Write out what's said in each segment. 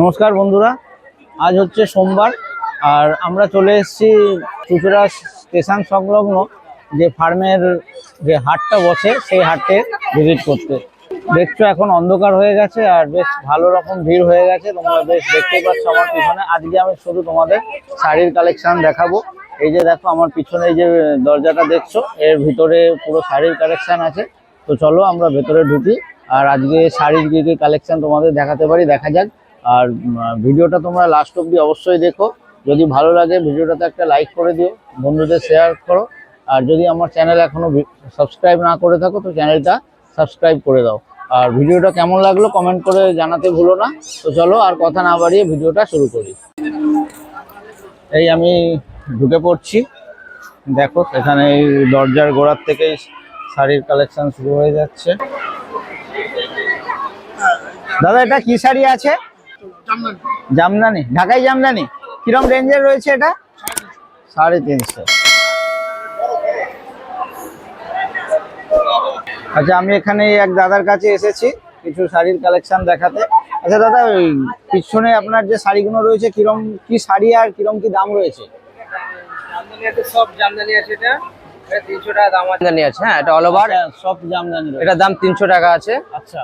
নমস্কার বন্ধুরা, আজ হচ্ছে সোমবার, আর আমরা চলে এসেছি চুচুড়া স্টেশন সংলগ্ন যে ফার্মের যে হাটটা বসে, সেই হাটে ভিজিট করতে। দেখছ এখন অন্ধকার হয়ে গেছে, আর বেশ ভালো রকম ভিড় হয়ে গেছে, তোমরা বেশ দেখতেই পাচ্ছ আমার পিছনে। আজকে আমি শুধু তোমাদের শাড়ির কালেকশন দেখাবো। এই যে দেখো, আমার পিছনে এই যে দরজাটা দেখছ, এর ভিতরে পুরো শাড়ির কালেকশন আছে। তো চলো আমরা ভেতরে ঢুকি। আর আজকে শাড়ির কি কি কালেকশন তোমাদের দেখাতে পারি, দেখা যাক। আর ভিডিওটা তোমরা লাস্ট অব্দি অবশ্যই দেখো। যদি ভালো লাগে ভিডিওটাতে একটা লাইক করে দিও, বন্ধুদের শেয়ার করো। আর যদি আমার চ্যানেল এখনও সাবস্ক্রাইব না করে থাকো, তো চ্যানেলটা সাবস্ক্রাইব করে দাও। আর ভিডিওটা কেমন লাগল কমেন্ট করে জানাতে ভুলো না। তো চলো আর কথা না বাড়িয়ে ভিডিওটা শুরু করি। এই আমি ঢুকে পড়ছি। দেখো, এখানে এই দরজার গোড়ার থেকেই শাড়ির কালেকশন শুরু হয়ে যাচ্ছে। দাদা এটা কি শাড়ি আছে? জামদানি। ঢাকাই জামদানি? কিরম রেঞ্জের রয়েছে এটা? সাড়ে তিনশো। আচ্ছা আমি এখানে এক দাদার কাছে এসেছি কিছু শাড়ির কালেকশন দেখাতে। আচ্ছা দাদা ওই পিছনে আপনার যে শাড়িগুলো রয়েছে কিরম কি শাড়ি আর কিরম কি দাম রয়েছে? সব জামদানি আছে এটা। তিনশো টাকা দাম আছে। জামদানি আছে হ্যাঁ এটা অল ওভার আচ্ছা, সব জামদানি এটার দাম তিনশো টাকা আছে। আচ্ছা।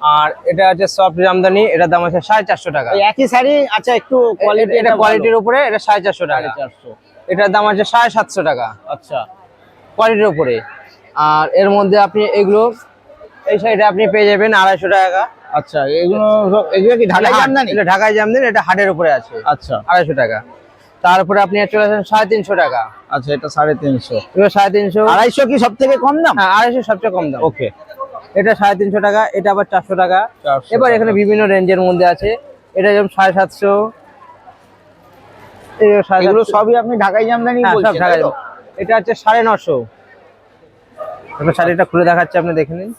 আর এটা আছে সফট জামদানি এটার দাম আছে সাড়ে চারশো টাকা। একই শাড়ি আচ্ছা একটু কোয়ালিটি এটা কোয়ালিটির উপরে এটা সাড়ে চারশো টাকা। চারশো। এটার দাম আছে সাড়ে সাতশো টাকা। আচ্ছা। কোয়ালিটির উপরে। আর এর মধ্যে আপনি এগুলো এই শাড়িটা আপনি পেয়ে যাবেন আড়াইশো টাকা। আচ্ছা এগুলো এগুলো কি এটা জামদানি এটা ঢাকায় জামদানি এটা হাটের উপরে আছে। আচ্ছা। আড়াইশো টাকা। তারপরে আপনি চলে আসেন সাড়ে তিনশো টাকা। আচ্ছা এটা সাড়ে তিনশো। সাড়ে তিনশো। আড়াইশো কি সব থেকে কম দাম? হ্যাঁ আড়াইশো সবচেয়ে কম দাম। ওকে। এটা সাড়ে তিনশো টাকা এটা আবার চারশো টাকা এবার এখানে বিভিন্ন রেঞ্জের মধ্যে আছে এটা যেমন সাড়ে সাতশো। সবই আপনি ঢাকাই জামদানি হ্যাঁ? যাবে। এটা হচ্ছে সাড়ে নশো শাড়িটা খুলে দেখাচ্ছে আপনি দেখে নিন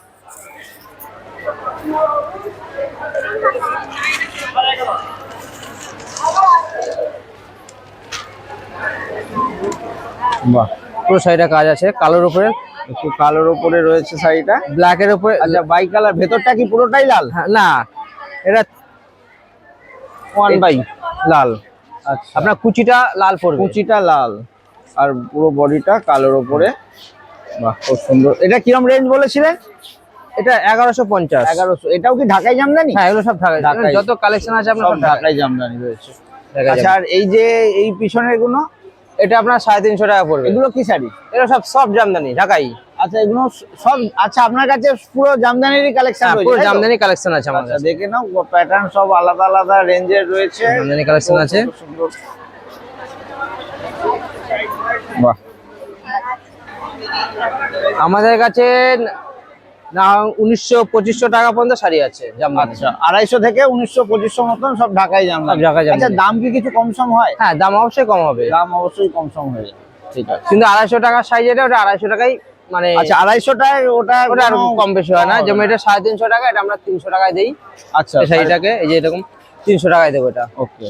বাহ পুরো শাড়িটা কাজ আছে কালোর উপরে একটু কালোর উপরে রয়েছে শাড়িটা। ব্ল্যাকের উপরে আচ্ছা বাই কালার ভেতরটা কি পুরোটাই লাল? হ্যাঁ, না। এটা ওয়ান বাই লাল। আচ্ছা। আপনার কুচিটা লাল পড়বে। কুচিটা লাল। আর পুরো বডিটা কালোর উপরে। বাহ খুব সুন্দর। এটা কিরম রেঞ্জ বলেছিলেন? এটা এগারোশো পঞ্চাশ। এগারোশো। এটাও কি ঢাকাই জামদানি? হ্যাঁ এগুলো সব ঢাকায়। যত কালেকশন আছে আপনার ঢাকায় ঢাকাই। জামদানি রয়েছে। আচ্ছা আর এই যে এই পিছনেরগুলো এটা আপনার সাড়ে তিনশো টাকা পড়বে। এগুলো কি শাড়ি? এটা সব সব জামদানি ঢাকাই। আচ্ছা এগুলো সব আচ্ছা আপনার কাছে পুরো জামদানিরই কালেকশন হ্যাঁ, পুরো জামদানি কালেকশন আছে আমার আচ্ছা কাছে। দেখে নাও প্যাটার্ন সব আলাদা আলাদা রেঞ্জের রয়েছে। জামদানি কালেকশন আছে। বাহ। আমাদের কাছে না উনিশশো পঁচিশশো টাকা পর্যন্ত শাড়ি আছে আচ্ছা আড়াইশো থেকে উনিশশো পঁচিশশো মতন সব ঢাকাই জামদানি। ঢাকাই জামদানি। আচ্ছা দাম কি কিছু কম সম হয়? হ্যাঁ দাম অবশ্যই কম হবে। দাম অবশ্যই কম সম হয়ে যাবে ঠিক আছে। কিন্তু আড়াইশো টাকার সাইজ এটা ওটা আড়াইশো টাকাই মানে আচ্ছা আড়াইশোটায় ওটা ওটা আর কম বেশি হয় না। যেমন এটা সাড়ে তিনশো টাকা এটা আমরা তিনশো টাকায় দিই। আচ্ছা শাড়িটাকে এই যে এরকম তিনশো টাকায় দেবো এটা। ওকে।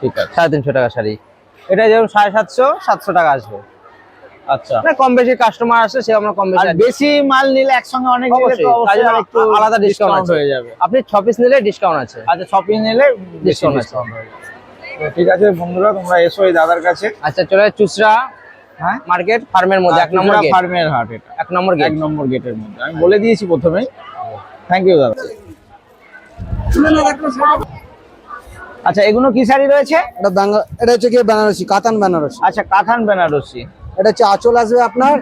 ঠিক আছে সাড়ে তিনশো টাকা শাড়ি। এটা যেমন সাড়ে সাতশো সাতশো টাকা আসবে। আচ্ছা। মানে কম বেশি কাস্টমার আসে সে আমরা কম বেশি বেশি মাল নিলে একসঙ্গে অনেক একটু আলাদা discount হয়ে যাবে। আপনি ছ পিস নিলে ডিসকাউন্ট আছে। আচ্ছা শপিং নিলে ডিসকাউন্ট আছে। ঠিক আছে বন্ধুরা তোমরা এসো এই দাদার কাছে। আচ্ছা চলে চুচরা হ্যাঁ? মার্কেট ফার্মের মধ্যে এক নম্বর গেট ফার্মের হাট এটা। এক নম্বর গেট এক নম্বর গেটের মধ্যে। আমি বলে দিয়েছি প্রথমেই। থ্যাংক ইউ দাদা। আচ্ছা এগুলো কি শাড়ি রয়েছে? এটা বাংলা এটা হচ্ছে কি বেনারসি কাতান বেনারসি। আচ্ছা কাতান বেনারসি। এটা হচ্ছে আঁচল আসবে আপনার।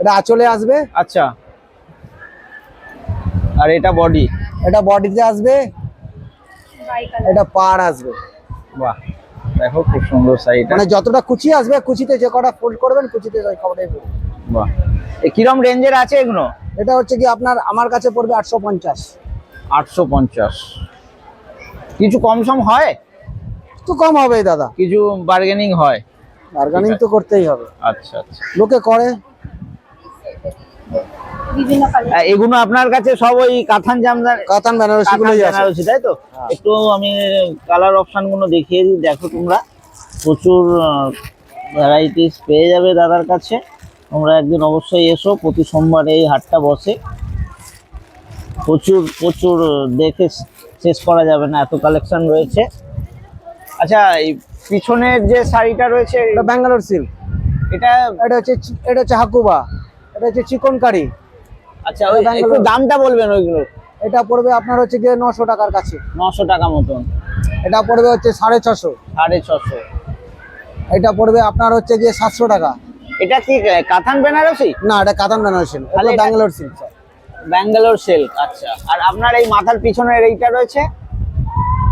এটা আঁচলে আসবে। আচ্ছা। আর এটা বডি এটা বডিতে আসবে। এটা পাড় আসবে। বাহ দেখো খুব সুন্দর শাড়িটা মানে যতটা কুচি আসবে কুচিতে যে কটা ফোল্ড করবেন কুচিতে ওই কটাই পড়বে। বাহ। এ কিরম রেঞ্জের আছে এগুলো? এটা হচ্ছে কি আপনার আমার কাছে পড়বে আটশো পঞ্চাশ। আটশো পঞ্চাশ। কিছু কম সম হয়? তো কম হবে দাদা। কিছু বার্গেনিং হয়? বার্গানিং তো করতেই হবে। আচ্ছা আচ্ছা। লোকে করে। এগুলো আপনার কাছে সব ওই কাথান জামদানি কাতান বেনারসি গুলোই আছে। বেনারসি তাই তো? একটু আমি কালার অপশনগুলো দেখিয়ে দিই। দেখো তোমরা। প্রচুর ভ্যারাইটিস পেয়ে যাবে দাদার কাছে। তোমরা একদিন অবশ্যই এসো। প্রতি সোমবার এই হাটটা বসে। প্রচুর প্রচুর দেখে শেষ করা যাবে না। এত কালেকশন রয়েছে। আচ্ছা এই পিছনের যে শাড়িটা রয়েছে এটা ব্যাঙ্গালোর সিল্ক এটা এটা হচ্ছে এটা হচ্ছে হাকুবা। এটা হচ্ছে চিকন কারি আচ্ছা ওই। একটু দামটা বলবেন ওইগুলো এটা পড়বে আপনার হচ্ছে গিয়ে নশো টাকার কাছে। নশো টাকা মতন। এটা পড়বে হচ্ছে সাড়ে ছশো। সাড়ে ছশো। এটা পড়বে আপনার হচ্ছে গিয়ে সাতশো টাকা। এটা কি কাতান বেনারসি? না এটা কাতান বেনারসি না, তাহলে ব্যাঙ্গালোর সিল্ক ব্যাঙ্গালোর সিল্ক আচ্ছা। আর আপনার এই মাথার পিছনের এইটা রয়েছে?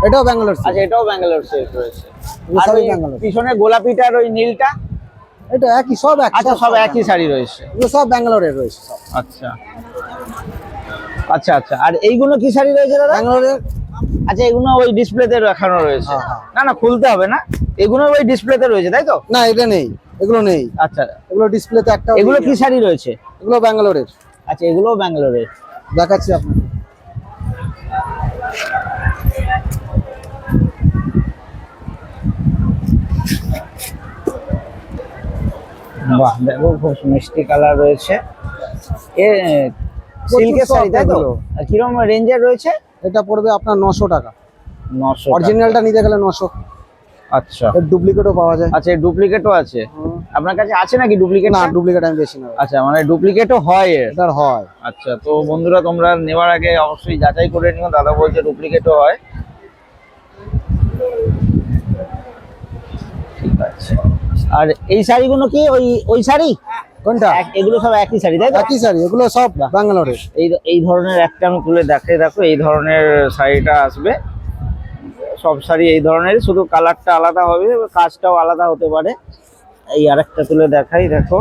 এটাও ব্যাঙ্গালোর সিল্ক আচ্ছা এটাও ব্যাঙ্গালোর সিল্ক রয়েছে। এগুলো পিছনে গোলাপিটার ওই নীলটা? এটা একই সব এক আচ্ছা সব একই শাড়ি রয়েছে। এগুলো সব ব্যাঙ্গালোরের রয়েছে সব। আচ্ছা। আচ্ছা আচ্ছা। আর এইগুলো কি শাড়ি রয়েছে দাদা? ব্যাঙ্গালোরের আচ্ছা এগুলো ওই ডিসপ্লেতে রাখানো রয়েছে। হ্যাঁ, হ্যাঁ। না না খুলতে হবে না। এগুলো ওই ডিসপ্লেতে রয়েছে তাই তো? না এটা নেই। এগুলো নেই। আচ্ছা। এগুলো ডিসপ্লেতে একটা এগুলো কি শাড়ি রয়েছে? এগুলো ব্যাঙ্গালোরের। আচ্ছা এগুলোও ব্যাঙ্গালোরের। দেখাচ্ছি আপনাকে। বাহ দেখো খুব মিষ্টি কালার রয়েছে। এ সিল্কের শাড়ি তাই তো? আর কীরকম রেঞ্জের রয়েছে? এটা পড়বে আপনার নশো টাকা। নশো অরিজিনালটা নিতে গেলে নশো। আচ্ছা। এর ডুপ্লিকেটও পাওয়া যায়। আচ্ছা ডুপ্লিকেটও আছে? আপনার কাছে আছে নাকি ডুপ্লিকেট না ডুপ্লিকেট আমি বেশি না আচ্ছা মানে ডুপ্লিকেটও হয় এটার হয়। আচ্ছা তো বন্ধুরা তোমরা নেওয়ার আগে অবশ্যই যাচাই করে নিও। দাদা বলছে ডুপ্লিকেটও হয়। ঠিক আছে। আর এই শাড়িগুলো কি ওই ওই শাড়ি? কোনটা? এগুলো সব একই শাড়ি তাই তো? একই শাড়ি এগুলো সব ব্যাঙ্গালোরের এই এই ধরনের একটা আমি তুলে দেখে দেখো এই ধরনের শাড়িটা আসবে। সব শাড়ি এই ধরনের শুধু কালারটা আলাদা হবে কাজটাও আলাদা হতে পারে। এই আরেকটা তুলে দেখাই দেখো।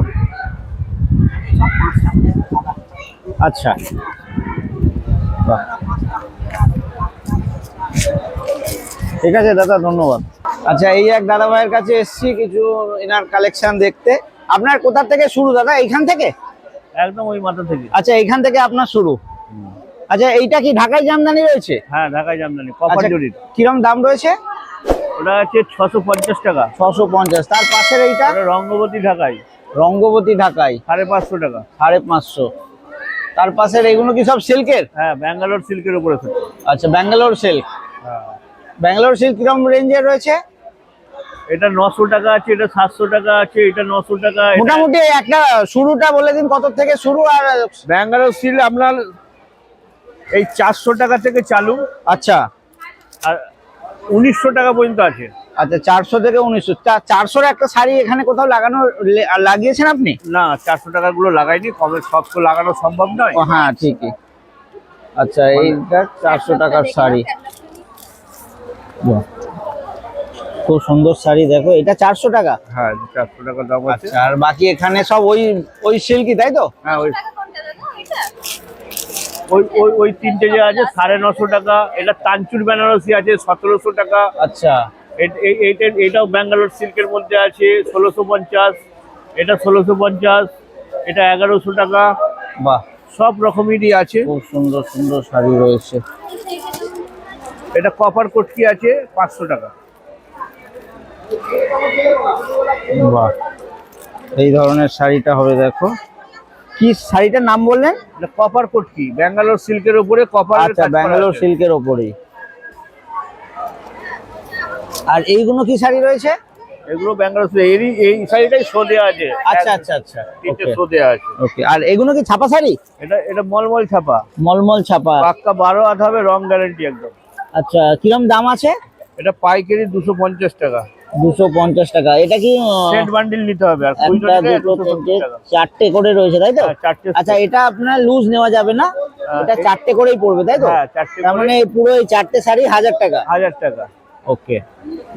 আচ্ছা। ঠিক আছে দাদা ধন্যবাদ। আচ্ছা এই এক দাদা ভাইয়ের কাছে এসছি কিছু এনার কালেকশন দেখতে। আপনার কোথা থেকে শুরু দাদা? এইখান থেকে? একদম ওই মাথা থেকে। আচ্ছা এইখান থেকে আপনার শুরু। আচ্ছা এইটা কি ঢাকাই জামদানি রয়েছে? হ্যাঁ ঢাকায় জামদানি কপার আচ্ছা কিরম দাম রয়েছে? ওটা আছে ছশো পঞ্চাশ টাকা। ছশো পঞ্চাশ। তার পাশের এইটা? রঙ্গবতী ঢাকায় রঙ্গবতী ঢাকাই। সাড়ে পাঁচশো টাকা। সাড়ে পাঁচশো। তার পাশের এগুলো কি সব সিল্কের? হ্যাঁ ব্যাঙ্গালোর সিল্কের উপরে আচ্ছা ব্যাঙ্গালোর সিল্ক। হ্যাঁ। ব্যাঙ্গালোর সিল্ক কিরম রেঞ্জের রয়েছে? এটা নশো টাকা আছে এটা সাতশো টাকা আছে এটা নশো টাকা মোটামুটি একটা শুরুটা বলে দিন কত থেকে শুরু আর ব্যাঙ্গালোর সিল্ক আপনার এই চারশো টাকা থেকে চালু। আচ্ছা। আর উনিশশো টাকা পর্যন্ত আছে। আচ্ছা চারশো থেকে উনিশশো। চারশোর একটা শাড়ি এখানে কোথাও লাগানো লাগিয়েছেন আপনি? না চারশো টাকাগুলো লাগাইনি কবে সব তো লাগানো সম্ভব নয়। হ্যাঁ ঠিকই। আচ্ছা এইটা চারশো টাকার শাড়ি। খুব সুন্দর শাড়ি দেখো এটা চারশো টাকা। হ্যাঁ চারশো টাকা দাম আছে। আচ্ছা আর বাকি এখানে সব ওই ওই সিল্কি তাই তো? হ্যাঁ ওই ওই ওই ওই তিনটে যে আছে সাড়ে নশো টাকা এটা তানচুর বেনারসি আছে সতেরোশো টাকা। আচ্ছা। এটাও ব্যাঙ্গালোর সিল্কের মধ্যে আছে ষোলোশো পঞ্চাশ এটা ষোলোশো পঞ্চাশ এটা এগারোশো টাকা। বাহ। সব রকমেরই আছে। খুব সুন্দর সুন্দর শাড়ি রয়েছে। এটা কপার কটকি আছে পাঁচশো টাকা। বাহ। এই ধরনের শাড়িটা হবে দেখো। কি শাড়িটার নাম বললেন? এটা কপার কটকি ব্যাঙ্গালোর সিল্কের উপরে কপার আচ্ছা ব্যাঙ্গালোর সিল্কের ওপরেই আর এইগুলো কি শাড়ি রয়েছে? এগুলো ব্যাঙ্গালোর এরই এই শাড়িটাই শো দেওয়া আছে। আচ্ছা আচ্ছা আচ্ছা তিনটে শো দেওয়া আছে। ওকে আর এগুলো কি ছাপা শাড়ি? এটা এটা মলমল ছাপা। মলমল ছাপা। পাক্কা বারো হাত হবে রং গ্যারান্টি একদম। আচ্ছা কিরম দাম আছে? এটা পাইকারি দুশো পঞ্চাশ টাকা। দুশো পঞ্চাশ টাকা। এটা কি সেট বান্ডিল নিতে হবে আর 250। চারটে করে রয়েছে তাই তো? হ্যাঁ, আচ্ছা এটা আপনার লুজ নেওয়া যাবে না? হ্যাঁ, এটা চারটে করেই পড়বে তাই তো? হ্যাঁ, চারটে তার মানে পুরো এই চারটে শাড়ি হাজার টাকা। হাজার টাকা। ওকে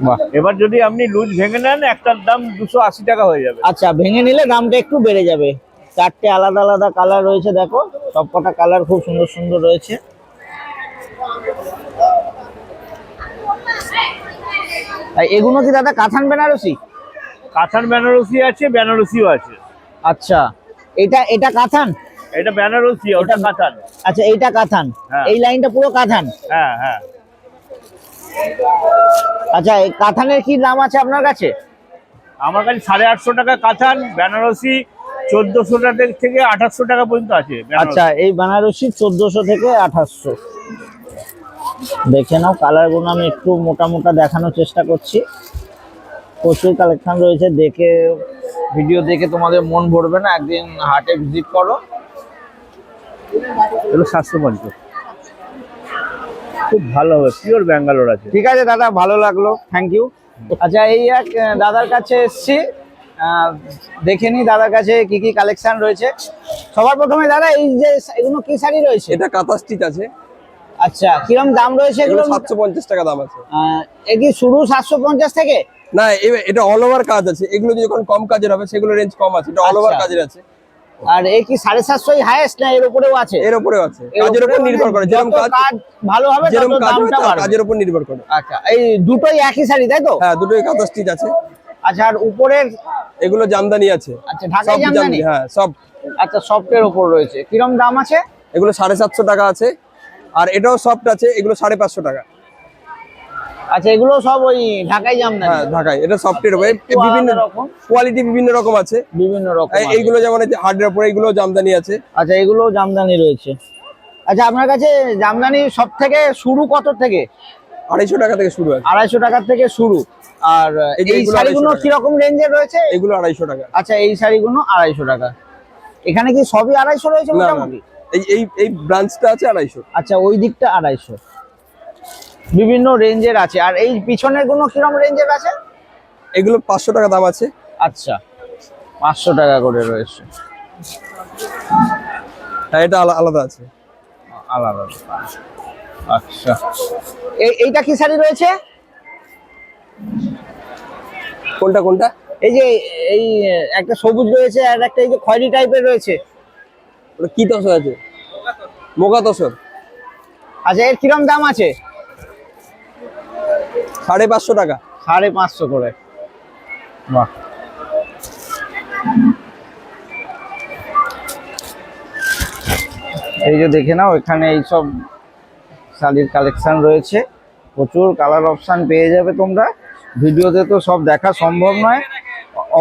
বাহ। এবার যদি আপনি লুজ ভেঙে নেন একটার দাম দুশো আশি টাকা হয়ে যাবে। আচ্ছা ভেঙে নিলে দামটা একটু বেড়ে যাবে। চারটে আলাদা আলাদা কালার রয়েছে দেখো। সবকটা কালার খুব সুন্দর সুন্দর রয়েছে। এগুলো কি দাদা কাঁথান বেনারসি? কাঁথান বেনারসি আছে বেনারসিও আছে। আচ্ছা। এটা এটা কাঁথান এটা বেনারসি ওটা কাঁথান আচ্ছা এইটা কাঁথান হ্যাঁ। এই লাইনটা পুরো কাঁথান হ্যাঁ হ্যাঁ। আচ্ছা এই কাঁথানের কি দাম আছে আপনার কাছে? আমার কাছে সাড়ে আটশো টাকা কাঁথান বেনারসি চোদ্দশো টাকা থেকে আঠাশশো টাকা পর্যন্ত আছে আচ্ছা এই বেনারসি চোদ্দশো থেকে আঠাশশো দেখে নাও কালারগুলো আমি একটু মোটা মোটা দেখানোর চেষ্টা করছি। প্রচুর কালেকশন রয়েছে দেখে ভিডিও দেখে তোমাদের মন ভরবে না একদিন হাটে ভিজিট করো। এগুলো সাতশো পঞ্চাশ খুব ভালো হবে পিওর ব্যাঙ্গালোর আছে। ঠিক আছে দাদা ভালো লাগল থ্যাংক ইউ আচ্ছা এই এক দাদার কাছে এসছি। দেখে নি দাদার কাছে কি কি কালেকশন রয়েছে। সবার প্রথমে দাদা এই যে এগুলো কি শাড়ি রয়েছে? এটা কাঁথা স্টিচ আছে। আচ্ছা কিরম দাম রয়েছে এগুলো? এগুলো সাতশো পঞ্চাশ টাকা দাম আছে। এ কি শুরু সাতশো পঞ্চাশ থেকে? না এটা অল ওভার কাজ আছে। এগুলো যখন কম কাজের হবে সেগুলো রেঞ্জ কম আছে। এটা অল ওভার আচ্ছা। কাজের আছে। আর এই কি সাড়ে সাতশোই হাইয়েস্ট না এর উপরেও আছে? এর উপরেও আছে। কাজের উপর নির্ভর করে। মানে যেরকম কাজ ভালো হবে যেরকম দামটা বাড়বে। কাজের উপর নির্ভর করে। আচ্ছা এই দুটোই একই শাড়ি তাই তো? হ্যাঁ দুটোই কাঁথা স্টিচ আছে। আচ্ছা আর উপরের এগুলো জামদানি আছে। আচ্ছা ঢাকাই জামদানি হ্যাঁ সব। আচ্ছা সফটের উপর রয়েছে। কিরম দাম আছে? এগুলো সাড়ে সাতশো টাকা আছে। আর এটাও সফট আছে এগুলো সাড়ে পাঁচশো টাকা। আচ্ছা এগুলো সব ওই ঢাকাই জামদানি হ্যাঁ ঢাকায় এটা সফটের উপরে বিভিন্ন রকম? কোয়ালিটি বিভিন্ন রকম আছে। বিভিন্ন রকম এইগুলো যেমন হার্ডের উপরে এগুলো জামদানি আছে। আচ্ছা এগুলো জামদানি রয়েছে। আচ্ছা আপনার কাছে জামদানি সব থেকে শুরু কত থেকে? আড়াইশো টাকা থেকে শুরু আছে। আড়াইশো টাকার থেকে শুরু। আর এই যে এই শাড়িগুলো 250 টাকা। কীরকম রেঞ্জের রয়েছে? এগুলো আড়াইশো টাকা। আচ্ছা এই শাড়িগুলো আড়াইশো টাকা। এখানে কি সবই আড়াইশো রয়েছে মোটামুটি? এই এই এই ব্রাঞ্চটা আছে আড়াইশো। আচ্ছা ওই দিকটা আড়াইশো। বিভিন্ন রেঞ্জের আছে। আর এই পিছনেরগুলো কিরম রেঞ্জের আছে? এগুলো পাঁচশো টাকা দাম আছে। আচ্ছা পাঁচশো টাকা করে রয়েছে। হ্যাঁ এটা আলা- আলাদা আছে। আলাদা। আচ্ছা। এই এইটা কি শাড়ি রয়েছে? কোনটা কোনটা? এই যে এই একটা সবুজ রয়েছে আর একটা এই যে খয়েরি টাইপের রয়েছে। ওটা কি তসর আছে? মোগা তসর। আচ্ছা এর কিরম দাম আছে? সাড়ে পাঁচশো টাকা। সাড়ে পাঁচশো করে। বাহ। এই যে দেখে নাও এখানে এই সব শাড়ির কালেকশন রয়েছে। প্রচুর কালার অপশান পেয়ে যাবে তোমরা। ভিডিওতে তো সব দেখা সম্ভব নয়।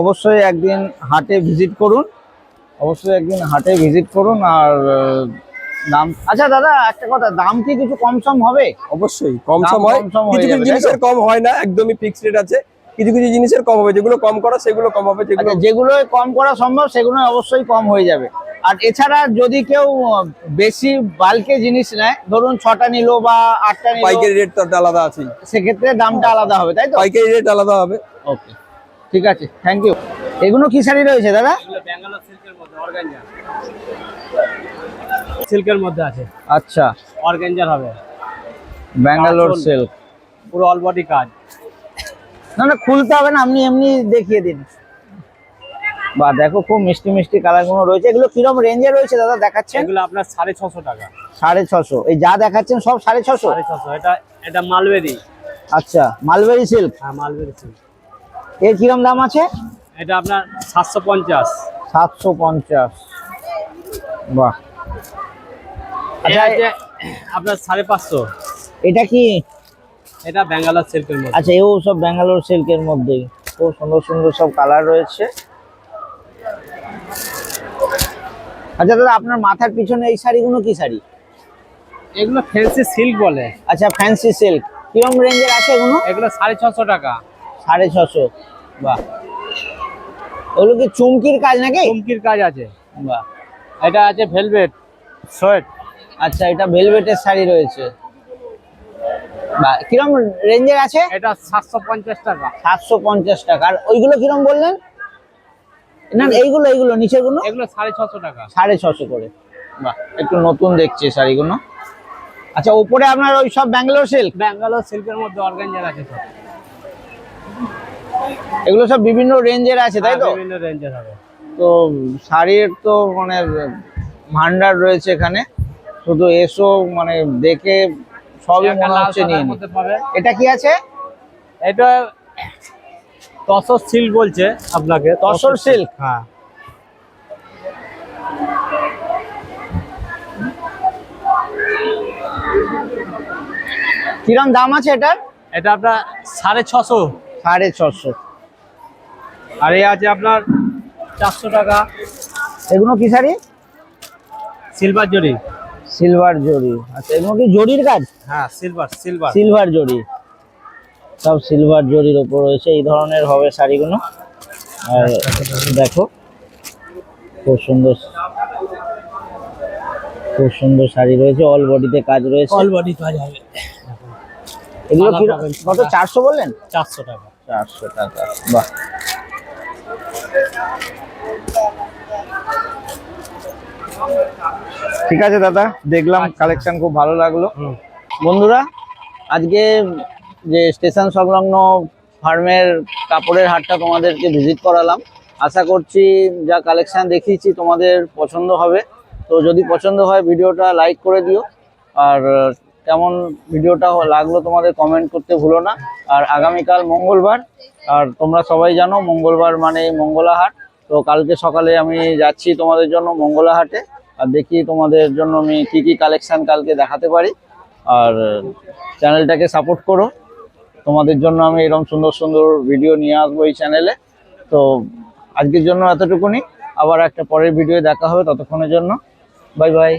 অবশ্যই একদিন হাটে ভিজিট করুন। অবশ্যই একদিন হাটে ভিজিট করুন আর দাম আচ্ছা দাদা একটা কথা দাম কি কিছু কম সম হবে? অবশ্যই কম সম হয়। কিছু কিছু জিনিসের কম হয় না একদমই ফিক্সড রেট আছে। কিছু কিছু জিনিসের কম হবে যেগুলো কম করা সেগুলো কম হবে যেগুলো আচ্ছা যেগুলো কম করা সম্ভব সেগুলো অবশ্যই কম হয়ে যাবে। আর এছাড়া যদি কেউ বেশি বালকে জিনিস নেয় ধরুন ছটা নিলো বা আটটা নিলো পাইকারি রেট তো আলাদা আছে সেক্ষেত্রে দামটা আলাদা হবে তাই তো? পাইকারি রেট আলাদা হবে। ওকে ঠিক আছে থ্যাংক ইউ এগুলো কি শাড়ি রয়েছে দাদা? সিল্কের মধ্যে আছে। আচ্ছা। অর্গেঞ্জার হবে। ব্যাঙ্গালোর সিল্ক। পুরো অল বডি কাজ। না না খুলতে হবে না আপনি এমনি দেখিয়ে দিন। বা দেখো খুব মিষ্টি মিষ্টি কালারগুলো রয়েছে। এগুলো কিরম রেঞ্জে রয়েছে দাদা দেখাচ্ছেন? এগুলো আপনার সাড়ে ছশো টাকা। সাড়ে ছশো। এই যা দেখাচ্ছেন সব সাড়ে ছশো? সাড়ে ছশো। এটা এটা মালবেরি। আচ্ছা মালবেরি সিল্ক। হ্যাঁ মালবেরি সিল্ক। এর কিরম দাম আছে? এটা আপনার সাতশো পঞ্চাশ। সাতশো পঞ্চাশ। বাহ। আচ্ছা আপনার সাড়ে পাঁচশো। এটা কি? এটা ব্যাঙ্গালোর সিল্কের মধ্যে। আচ্ছা এও সব ব্যাঙ্গালোর সিল্কের মধ্যেই। খুব সুন্দর সুন্দর সব কালার রয়েছে। আচ্ছা দাদা আপনার মাথার পিছনে এই শাড়িগুলো কি শাড়ি? এগুলো ফ্যান্সি সিল্ক বলে। আচ্ছা ফ্যান্সি সিল্ক কিরম রেঞ্জের আছে এগুলো? এগুলো সাড়ে ছশো টাকা। সাড়ে ছশো। বাহ। ওগুলো কি চুমকির কাজ নাকি? চুমকির কাজ আছে। বাহ। এটা আছে ভেলভেট সোয়েট আচ্ছা এটা ভেলভেটের শাড়ি রয়েছে। বাহ কিরম রেঞ্জের আছে? এটা সাতশো পঞ্চাশ টাকা। সাতশো পঞ্চাশ টাকা। আর ওইগুলো কিরম বললেন? না এইগুলো এইগুলো নিচেগুলো এগুলো সাড়ে ছশো টাকা। সাড়ে ছশো করে। বাহ একটু নতুন দেখছি শাড়িগুলো। আচ্ছা উপরে আপনার ওই সব ব্যাঙ্গালোর সিল্ক ব্যাঙ্গালোর সিল্কের মধ্যে অর্গেঞ্জার আছে সব। এগুলো সব বিভিন্ন রেঞ্জের আছে তাই তো? হ্যাঁ, বিভিন্ন রেঞ্জের হবে। তো শাড়ির তো মানে ভান্ডার রয়েছে এখানে। শুধু এসো মানে দেখে সবই মনে হচ্ছে নিয়ে এটা কি আছে? এটা তসর সিল্ক বলছে আপনাকে তসর সিল্ক হ্যাঁ। কিরম দাম আছে এটার? এটা আপনার সাড়ে ছশো। সাড়ে ছশো। আর এই আছে আপনার চারশো টাকা। এগুলো কি শাড়ি? সিলভার জরি সিলভার জরি আচ্ছা এগুলো কি জরির কাজ? হ্যাঁ সিলভার সিলভার। সিলভার জরি সব সিলভার জরির ওপর রয়েছে এই ধরনের হবে শাড়িগুলো। আর দেখো খুব সুন্দর খুব সুন্দর শাড়ি রয়েছে অল বডিতে কাজ রয়েছে। অল বডি কাজ হবে এগুলো কি কত চারশো বললেন? চারশো টাকা। চারশো টাকা বাহ। ঠিক আছে দাদা দেখলাম কালেকশন খুব ভালো লাগল। বন্ধুরা আজকে যে স্টেশন সংলগ্ন ফার্মের কাপড়ের হাটটা তোমাদেরকে ভিজিট করালাম। আশা করছি যা কালেকশন দেখিয়েছি তোমাদের পছন্দ হবে। তো যদি পছন্দ হয় ভিডিওটা লাইক করে দিও। আর কেমন ভিডিওটা লাগল তোমাদের কমেন্ট করতে ভুলো না। আর আগামীকাল মঙ্গলবার, আর তোমরা সবাই জানো মঙ্গলবার মানে মঙ্গলা হাট তো কালকে সকালে আমি যাচ্ছি তোমাদের জন্য মঙ্গলাহাটে, আর দেখি তোমাদের জন্য আমি কি কি কালেকশান কালকে দেখাতে পারি। আর চ্যানেলটাকে সাপোর্ট করো। তোমাদের জন্য আমি এরকম সুন্দর সুন্দর ভিডিও নিয়ে আসব এই চ্যানেলে তো আজকের জন্য এতটুকুনি। আবার একটা পরের ভিডিও দেখা হবে ততক্ষণের জন্য। Bye bye